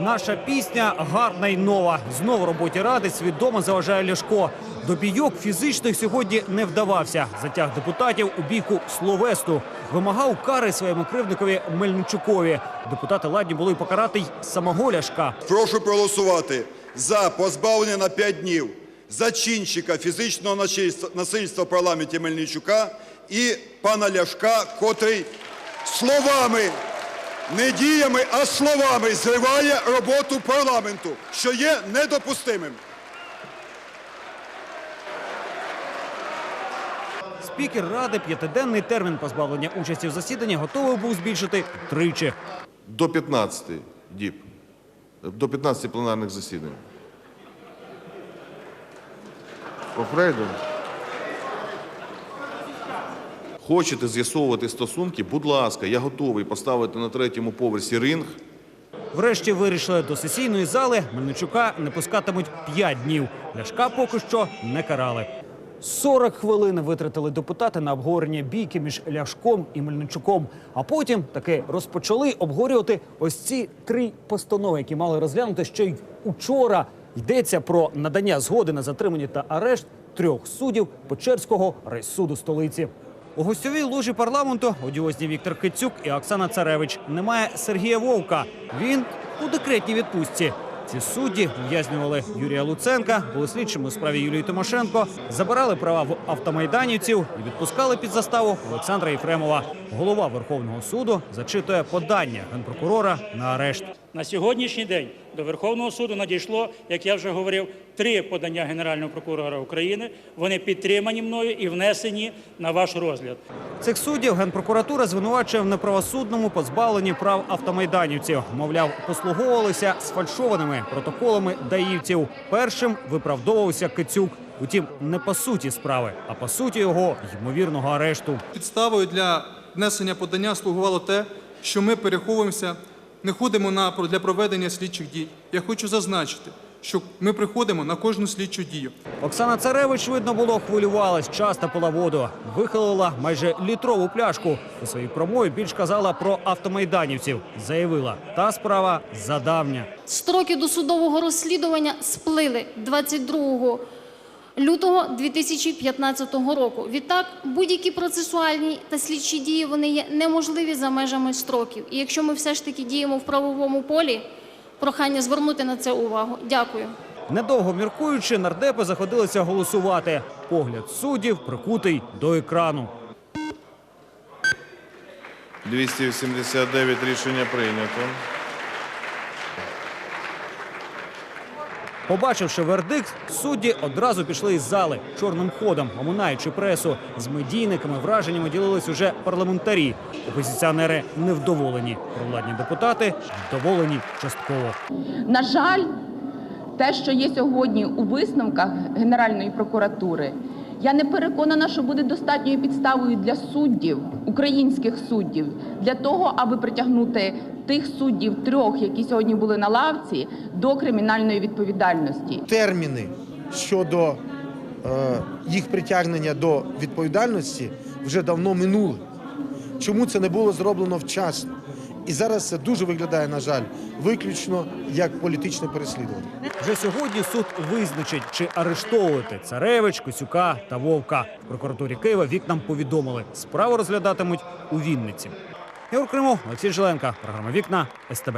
Наша пісня гарна й нова. Знову роботі ради свідомо заважає Ляшко. До бійок фізичних сьогодні не вдавався. Затяг депутатів у бійку словесту. Вимагав кари своєму кривникові Мельничукові. Депутати ладні були покарати й самого Ляшка. Прошу проголосувати за позбавлення на 5 днів зачинщика фізичного насильства, в парламенті Мельничука і пана Ляшка, котрий словами, не діями, а словами зриває роботу парламенту, що є недопустимим. Спікер ради п'ятиденний термін позбавлення участі в засіданні готовий був збільшити тричі. До 15 діб, до 15 пленарних засідань. По Фрейду. Хочете з'ясовувати стосунки? Будь ласка, я готовий поставити на третьому поверсі ринг. Врешті вирішили до сесійної зали Мельничука не пускатимуть 5 днів. Ляшка поки що не карали. 40 хвилин витратили депутати на обговорення бійки між Ляшком і Мельничуком. А потім таки розпочали обговорювати ось ці три постанови, які мали розглянути ще й учора. Йдеться про надання згоди на затримання та арешт трьох суддів Печерського райсуду столиці. У гостьовій ложі парламенту одіозні Віктор Кицюк і Оксана Царевич. Немає Сергія Вовка. Він у декретній відпустці. Ці судді ув'язнювали Юрія Луценка, були слідчими у справі Юлії Тимошенко, забирали права в автомайданівців і відпускали під заставу Олександра Єфремова. Голова Верховного суду зачитує подання генпрокурора на арешт. На сьогоднішній день до Верховного суду надійшло, як я вже говорив, три подання Генерального прокурора України. Вони підтримані мною і внесені на ваш розгляд. Цих суддів генпрокуратура звинувачує в неправосудному позбавленні прав автомайданівців. Мовляв, послуговувалися сфальшованими протоколами даївців. Першим виправдовувався Кицюк. Утім, не по суті справи, а по суті його ймовірного арешту. Підставою для внесення подання слугувало те, що ми переховуємося, не ходимо на для проведення слідчих дій. Я хочу зазначити, що ми приходимо на кожну слідчу дію. Оксана Царевич, видно було, хвилювалась, часто пила воду. Вихилила майже літрову пляшку. У своїй промові більш казала про автомайданівців. Заявила, та справа задавня. Строки досудового розслідування сплили 22 лютого 2015 року. Відтак, будь-які процесуальні та слідчі дії вони є неможливі за межами строків. І якщо ми все ж таки діємо в правовому полі, прохання звернути на це увагу. Дякую. Недовго міркуючи, нардепи заходилися голосувати. Погляд суддів прикутий до екрану. 289 рішення прийнято. Побачивши вердикт, судді одразу пішли із зали чорним ходом, оминаючи пресу. З медійниками враженнями ділились уже парламентарі. Опозиціонери невдоволені. Провладні депутати вдоволені частково. На жаль, те, що є сьогодні у висновках Генеральної прокуратури, я не переконана, що буде достатньою підставою для суддів, українських суддів, для того, аби притягнути тих суддів трьох, які сьогодні були на лавці, до кримінальної відповідальності. терміни щодо е, їх притягнення до відповідальності вже давно минули. Чому це не було зроблено вчасно? І зараз це дуже виглядає, на жаль, виключно як політичне переслідування. Вже сьогодні суд визначить, чи арештовувати Царевич, Косюка та Вовка. В прокуратурі Києва вікнам повідомили, справу розглядатимуть у Вінниці. Ігор Кримов, Олексій Жиленка, програма Вікна СТБ.